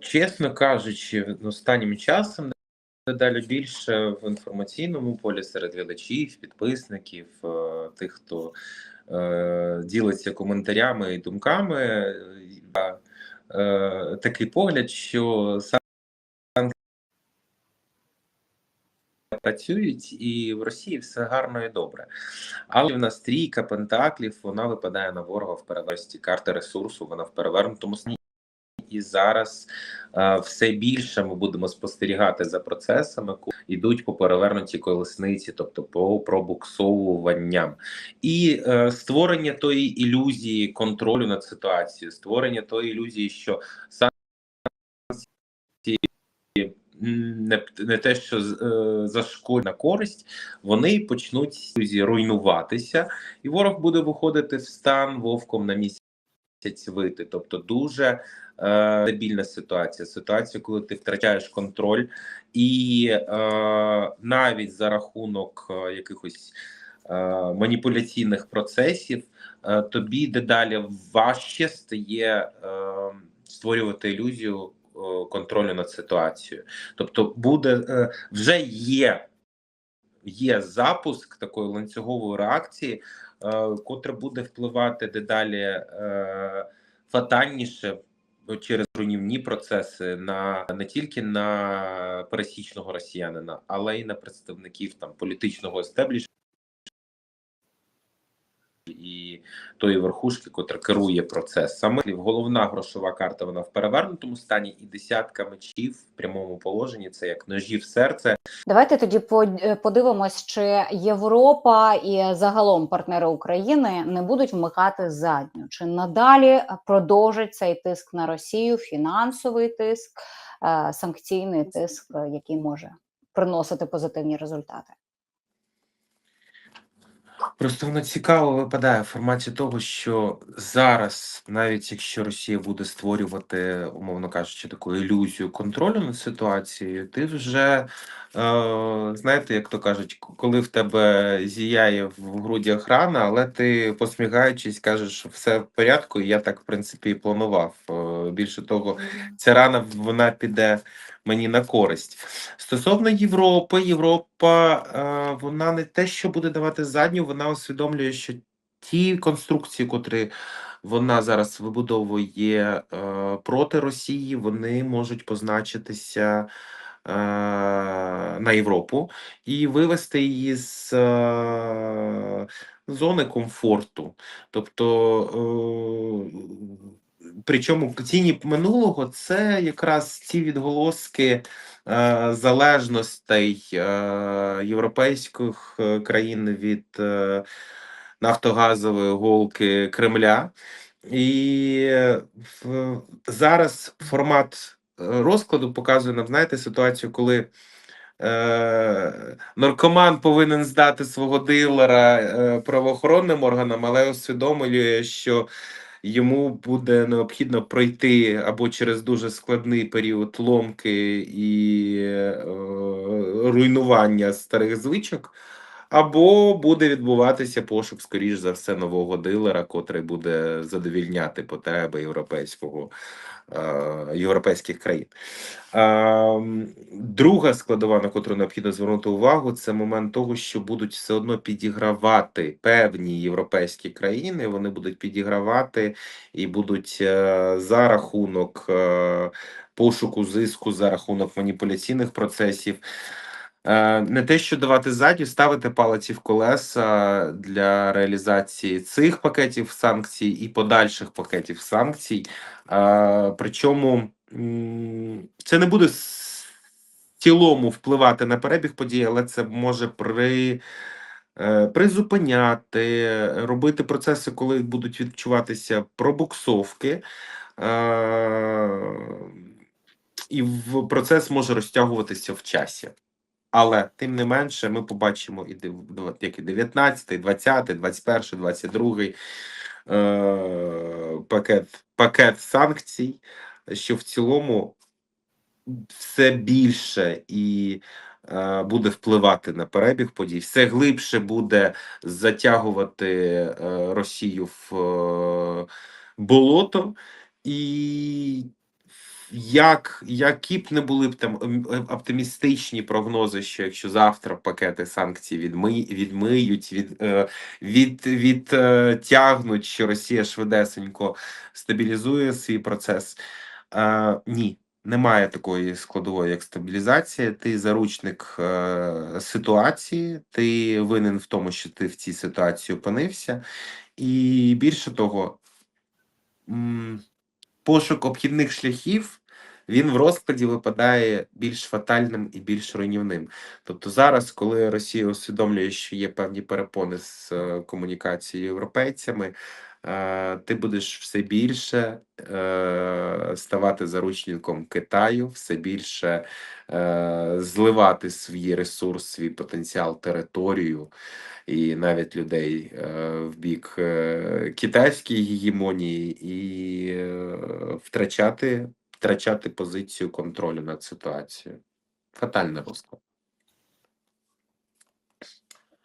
Чесно кажучи, останнім часом дедалі більше в інформаційному полі серед глядачів, підписників, е, тих, хто е, ділиться коментарями і думками. е, Такий погляд, що працюють, і в Росії все гарно і добре. Але в нас трійка пентаклів, вона випадає на ворога в переверсті карти ресурсу, вона в перевернутому стані. І зараз е, все більше ми будемо спостерігати за процесами, які йдуть по перевернутій колесниці, тобто по пробуксовуванням, і е, створення тої ілюзії контролю над ситуацією, створення тої ілюзії, що санкції не, не те, що е, зашкодять на користь, вони почнуть руйнуватися, і ворог буде виходити в стан вовком на місяць вити, тобто дуже е, стабільна ситуація. Ситуація, коли ти втрачаєш контроль, і е, навіть за рахунок е, якихось е, маніпуляційних процесів, е, тобі дедалі важче стає е, створювати ілюзію е, контролю над ситуацією. Тобто, буде е, вже є. Є запуск такої ланцюгової реакції, котра буде впливати дедалі е, фатальніше через руйнівні процеси на не тільки на пересічного росіянина, але й на представників там політичного естеблішменту і тої верхушки, котра керує процесами. Головна грошова карта вона в перевернутому стані, і десятка мечів в прямому положенні це як ножі в серце. Давайте тоді е, подивимось, чи Європа і загалом партнери України не будуть вмикати задню, чи надалі продовжить цей тиск на Росію, фінансовий тиск, е, санкційний тиск, е, який може приносити позитивні результати. Просто воно цікаво випадає в форматі того, що зараз, навіть якщо Росія буде створювати, умовно кажучи, таку ілюзію контролю над ситуацією, ти вже е, знаєте, як то кажуть, коли в тебе зіяє в грудях рана, але ти посміхаючись, кажеш, що все в порядку, і я так в принципі і планував. Е, Більше того, ця рана вона піде мені на користь. Стосовно Європи, Європа е, вона не те, що буде давати задню, вона усвідомлює, що ті конструкції, котрі вона зараз вибудовує е, проти Росії, вони можуть позначитися е, на Європу і вивести її з зони комфорту. Тобто, причому тіні минулого це якраз ці відголоски е, залежностей е, європейських е, країн від е, нафтогазової голки Кремля. І е, в, зараз формат е, розкладу показує нам, знаєте, ситуацію, коли наркоман повинен здати свого дилера правоохоронним органам, але усвідомлює, що йому буде необхідно пройти або через дуже складний період ломки і е, руйнування старих звичок, або буде відбуватися пошук, скоріш за все, нового дилера, котрий буде задовільняти потреби європейського. е, Європейських країн. Ем, Друга складова, на котру необхідно звернути увагу, це момент того, що будуть все одно підігравати певні європейські країни. Вони будуть підігравати і будуть е, за рахунок е, пошуку зиску, за рахунок маніпуляційних процесів. Е, Не те, що давати ззаді, ставити палиці в колеса для реалізації цих пакетів санкцій і подальших пакетів санкцій. Е, Причому це не буде в цілому впливати на перебіг подій, але це може при, е, призупиняти, робити процеси, коли будуть відчуватися пробуксовки. І процес може розтягуватися в часі. Але тим не менше, ми побачимо і дев- дв- як і 19, 20, 21, 22 е, пакет, пакет санкцій, що в цілому все більше і е, буде впливати на перебіг подій, все глибше буде затягувати е, Росію в е, болото, і як, які б не були б там ем, е, оптимістичні прогнози, що якщо завтра пакети санкцій відми, відмиють, від, е, від, відтягнуть, що Росія швидесенько стабілізує свій процес. Е, ні, немає такої складової, як стабілізація. Ти заручник е, ситуації, ти винен в тому, що ти в цій ситуації опинився, і більше того. пошук обхідних шляхів він в розкладі випадає більш фатальним і більш руйнівним. Тобто зараз, коли Росія усвідомлює, що є певні перепони з е, комунікацією європейцями, е, ти будеш все більше е, ставати заручником Китаю, все більше зливати свій ресурс, свій потенціал, територію і навіть людей в бік китайської гегемонії і втрачати, втрачати позицію контролю над ситуацією. Фатальний розклад.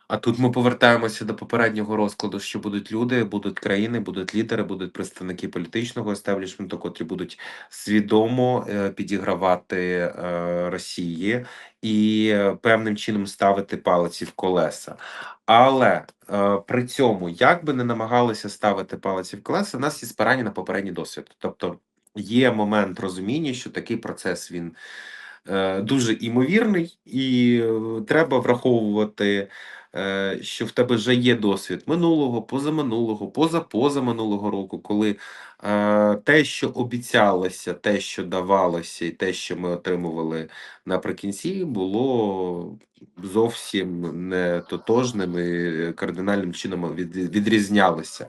А тут ми повертаємося до попереднього розкладу, що будуть люди, будуть країни, будуть лідери, будуть представники політичного естеблішменту, котрі будуть свідомо е, підігравати е, Росії і е, певним чином ставити палиці в колеса. Але при цьому, як би не намагалися ставити палиці в колеса, у нас є спирання на попередній досвід. Тобто є момент розуміння, що такий процес він е, дуже імовірний, і е, треба враховувати, що в тебе вже є досвід минулого, позаминулого, позапозаминулого року, коли е, те, що обіцялося, те, що давалося, і те, що ми отримували наприкінці, було зовсім не тотожним і кардинальним чином від, відрізнялося.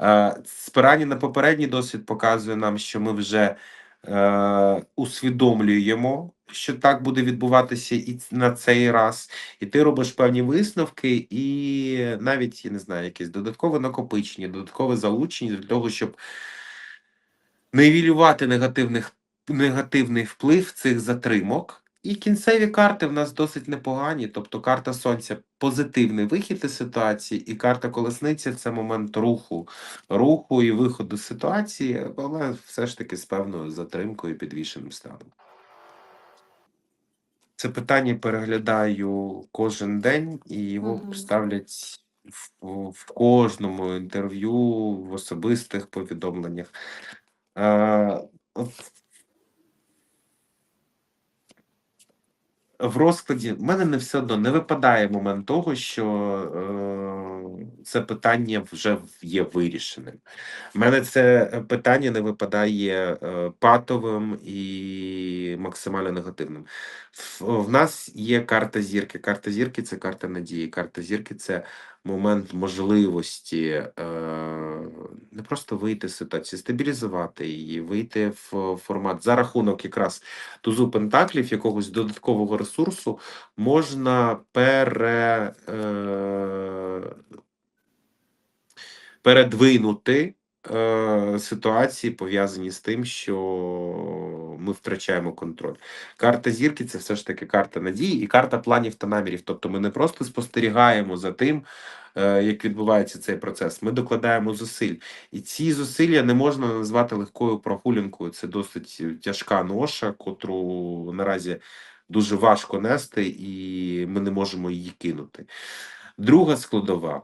Е, спирання на попередній досвід показує нам, що ми вже е, усвідомлюємо, що так буде відбуватися і на цей раз, і ти робиш певні висновки, і навіть я не знаю, якесь додаткове накопичення, додаткове залучення для того, щоб нивілювати негативних негативний вплив цих затримок. І кінцеві карти в нас досить непогані. Тобто карта сонця позитивний вихід із ситуації, і карта колесниці це момент руху, руху і виходу з ситуації, але все ж таки з певною затримкою і підвішеним станом. Це питання переглядаю кожен день, і його Мгм. ставлять в, в кожному інтерв'ю, в особистих повідомленнях. Е, в розкладі в мене не все одно не випадає момент того, що е, це питання вже є вирішеним. У мене це питання не випадає е, патовим і максимально негативним. В, в нас є карта зірки. Карта зірки це карта надії. Карта зірки це момент можливості е, не просто вийти з ситуації, стабілізувати її, вийти в формат за рахунок якраз тузу пентаклів, якогось додаткового ресурсу можна пере, е, передвинути е, ситуації, пов'язані з тим, що ми втрачаємо контроль. Карта зірки це все ж таки карта надії і карта планів та намірів. Тобто ми не просто спостерігаємо за тим, е, як відбувається цей процес. Ми докладаємо зусиль. І ці зусилля не можна назвати легкою прогулянкою. Це досить тяжка ноша, котру наразі дуже важко нести, і ми не можемо її кинути. Друга складова.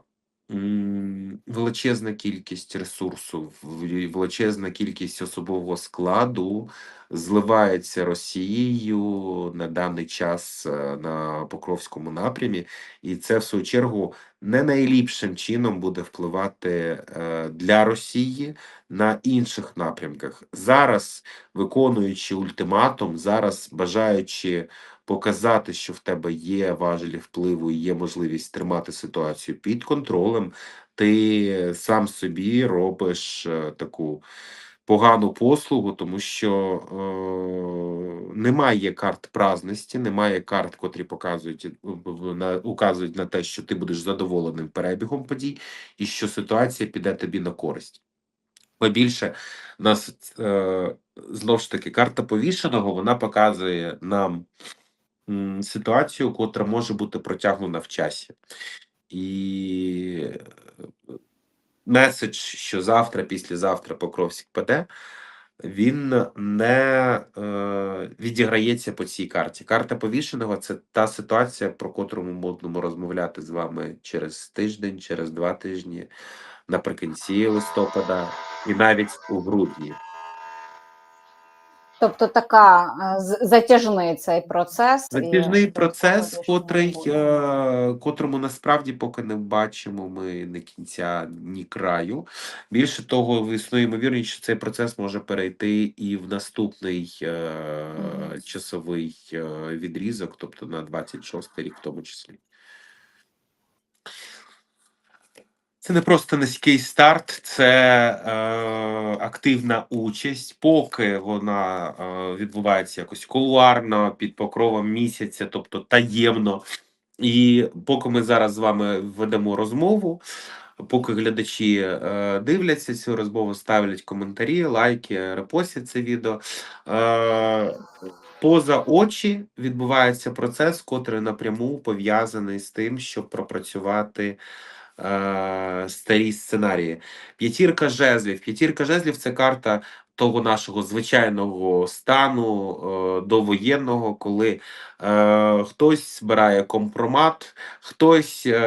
Величезна кількість ресурсу, величезна кількість особового складу зливається Росією на даний час е, на Покровському напрямі, і це в свою чергу не найліпшим чином буде впливати е, для Росії на інших напрямках. Зараз, виконуючи ультиматум, зараз бажаючи показати, що в тебе є важелі впливу і є можливість тримати ситуацію під контролем, ти сам собі робиш е, таку погану послугу, тому що е, немає карт праздності, немає карт, котрі показують е, на указують на те, що ти будеш задоволеним перебігом подій, і що ситуація піде тобі на користь. Побільше нас е, знову ж таки карта повішеного вона показує нам ситуацію, котра може бути протягнута в часі. І е, меседж, що завтра, післязавтра Покровськ паде, він не е, відіграється по цій карті. Карта повішеного це та ситуація, про котру ми будемо розмовляти з вами через тиждень, через два тижні, наприкінці листопада і навіть у грудні. Тобто така е, затяжний цей процес. Затяжний швидкого процес, котрий, е, котрому насправді поки не бачимо ми ні кінця, ні краю. Більше того, існує ймовірність, що цей процес може перейти і в наступний е, Мгм. часовий відрізок, тобто на 26 рік в тому числі. Це не просто низький старт, це е, активна участь, поки вона е, відбувається якось кулуарно, під покровом місяця, тобто таємно. І поки ми зараз з вами ведемо розмову, поки глядачі е, дивляться цю розмову, ставлять коментарі, лайки, репостять це відео. Е, поза очі відбувається процес, котрий напряму пов'язаний з тим, щоб пропрацювати е, старі сценарії. П'ятірка жезлів. П'ятірка жезлів це карта того нашого звичайного стану е, довоєнного, коли е, хтось збирає компромат, хтось е,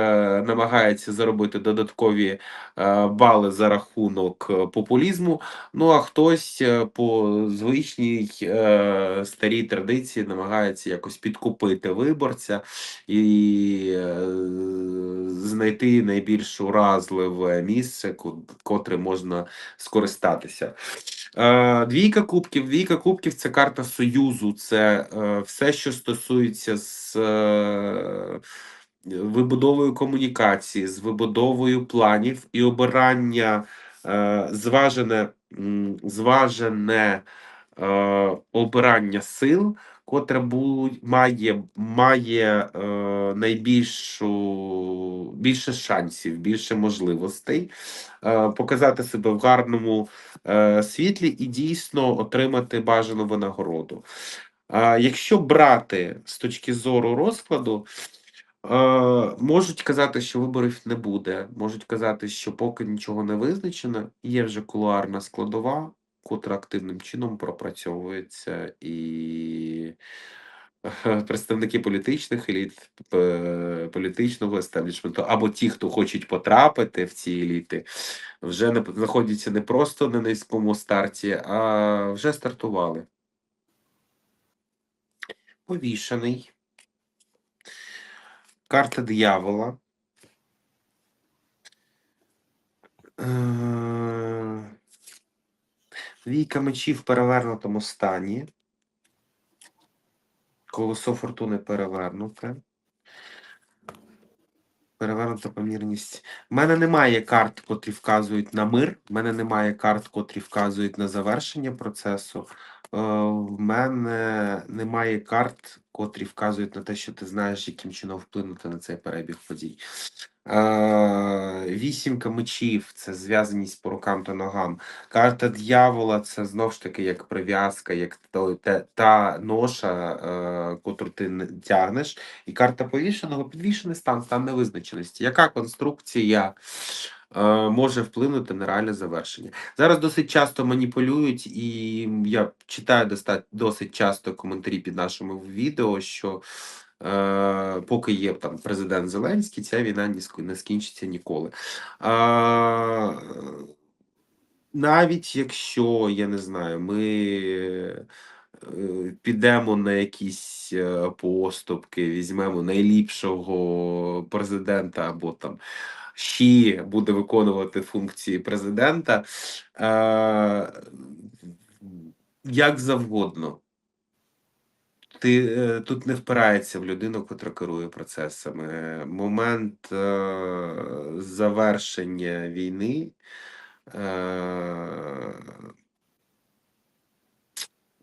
намагається заробити додаткові бали за рахунок популізму. Ну а хтось по звичній старій традиції намагається якось підкупити виборця і знайти найбільш уразливе місце, ко- котре можна скористатися. Е, Двійка кубків. Двійка кубків це карта союзу, це е, все, що стосується з е, вибудовою комунікації, з вибудовою планів і обирання зважене, зважене обирання сил, котре бу- має, має е, найбільшу більше шансів, більше можливостей е, показати себе в гарному е, світлі і дійсно отримати бажану винагороду. А якщо брати з точки зору розкладу, е, можуть казати, що виборів не буде, можуть казати, що поки нічого не визначено, є вже кулуарна складова, котра активним чином пропрацьовується і. е, Представники політичних еліт, політичного естеблішменту, або ті, хто хочуть потрапити в ці еліти, вже не знаходяться не просто на низькому старті, а вже стартували. Повішений. Карта диявола. Е, Війка мечів в перевернутому стані. Колесо фортуни перевернуте. Перевернута помірність. У мене немає карт, котрі вказують на мир. У мене немає карт, котрі вказують на завершення процесу. Е, В мене немає карт, котрі вказують на те, що ти знаєш, яким чином вплинути на цей перебіг подій. Вісімка мечів це зв'язаність по рукам та ногам. Карта дьявола це знов ж таки як прив'язка, як те, та ноша, е, котру ти тягнеш. І карта повішеного підвішений стан, стан невизначеності. Яка конструкція е, може вплинути на реальне завершення? Зараз досить часто маніпулюють, і я читаю досить часто коментарі під нашими відео, що е, поки є там президент Зеленський, ця війна не скінчиться ніколи. Навіть якщо, я не знаю, ми е, підемо на якісь е, поступки, візьмемо найліпшого президента або там ще буде виконувати функції президента, як завгодно. Ти е, тут не впирається в людину, котра керує процесами. Момент е, завершення війни е,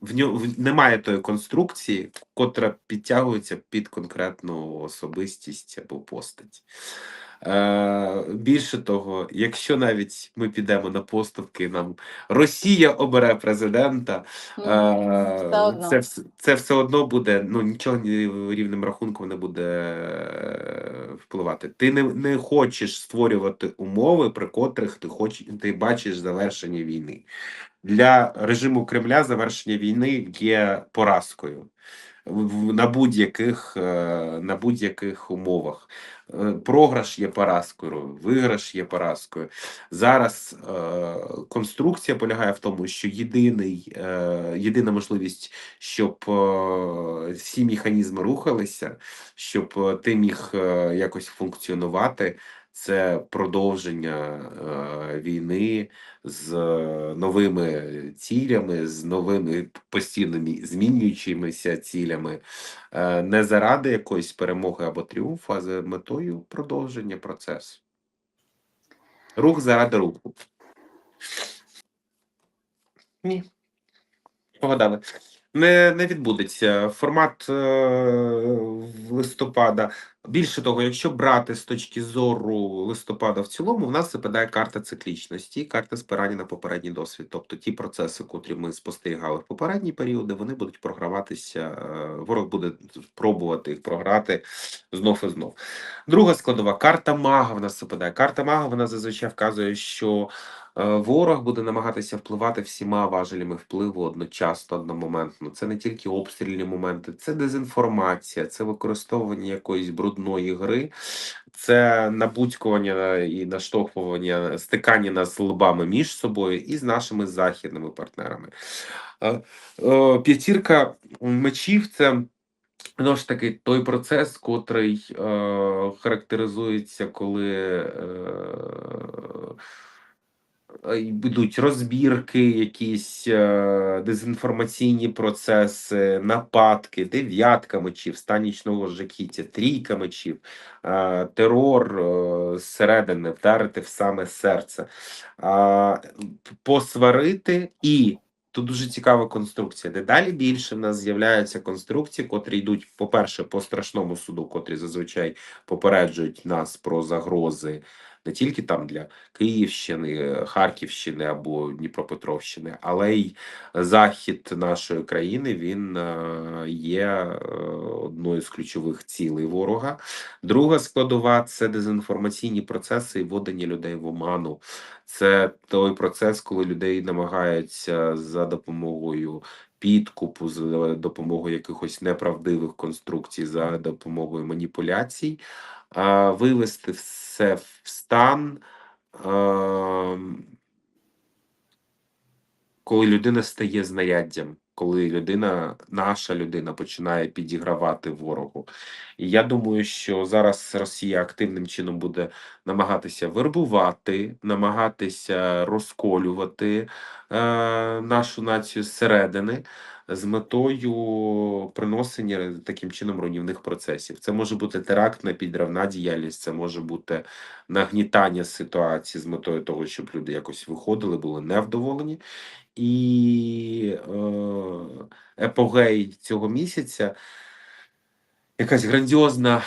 в ньому немає тої конструкції, котра підтягується під конкретну особистість або постать. Е, більше того, якщо навіть ми підемо на поступки, нам Росія обере президента, е, це, це все одно буде, ну нічого рівним рахунком не буде е, впливати. Ти не, не хочеш створювати умови, при котрих ти хоч ти бачиш завершення війни. Для режиму Кремля завершення війни є поразкою на будь-яких е, на будь-яких умовах. Е, Програш є поразкою, виграш є поразкою. Зараз е, конструкція полягає в тому, що єдиний, е, єдина можливість, щоб е, всі механізми рухалися, щоб е, ти міг е, якось функціонувати. Це продовження е, війни з е, новими цілями, з новими постійними змінюючимися цілями, е, не заради якоїсь перемоги або тріумфу, а за метою продовження процесу. Рух заради руху. Ні. Погадали. Не, не відбудеться. Формат е, листопада. Більше того, якщо брати з точки зору листопада в цілому, в нас випадає карта циклічності, карта спирання на попередній досвід. Тобто ті процеси, котрі ми спостерігали в попередні періоди, вони будуть програватися. е, Ворог буде пробувати їх програти знов і знов. Друга складова карта мага в нас випадає. Карта мага вона зазвичай вказує, що ворог буде намагатися впливати всіма важелями впливу одночасно, одномоментно. Це не тільки обстрільні моменти, це дезінформація, це використовування якоїсь брудної гри, це набудькування і наштовхування, стикання нас лбами між собою і з нашими західними партнерами. Е, е, П'ятірка мечів це. Знову ж таки, той процес, котрий е, характеризується, коли е, е, йдуть розбірки, якісь е, дезінформаційні процеси, нападки, дев'ятка мечів, стан нічного жахіття, трійка мечів, е, терор зсередини, вдарити в саме серце, посварити і Тут дуже цікава конструкція. Дедалі більше в нас з'являються конструкції, котрі йдуть, по-перше, по страшному суду, котрі зазвичай попереджують нас про загрози не тільки там для Київщини, Харківщини або Дніпропетровщини, але й захід нашої країни він е, є е, одною з ключових цілей ворога. Друга складова це дезінформаційні процеси і вводення людей в оману. Це той процес, коли людей намагаються за допомогою підкупу, за допомогою якихось неправдивих конструкцій, за допомогою маніпуляцій, вивести все в стан, ем, коли людина стає знаряддям, коли людина, наша людина, починає підігравати ворогу. І я думаю, що зараз Росія активним чином буде намагатися вербувати, намагатися розколювати е, нашу націю зсередини з метою приносення таким чином руйнівних процесів. Це може бути терактна підривна діяльність, це може бути нагнітання ситуації з метою того, щоб люди якось виходили, були невдоволені. І е, епогей цього місяця якась грандіозна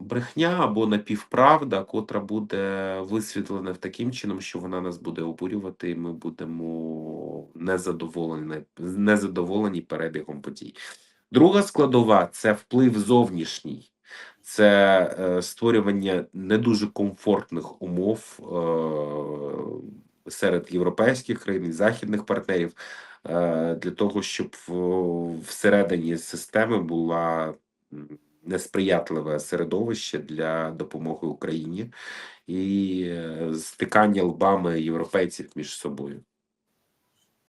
брехня або напівправда, котра буде висвітлена таким чином, що вона нас буде обурювати, і ми будемо незадоволені, незадоволені перебігом подій. Друга складова це вплив зовнішній. Це е, створювання не дуже комфортних умов е, серед європейських країн і західних партнерів е, для того, щоб всередині системи була несприятливе середовище для допомоги Україні і е, стикання лбами європейців між собою.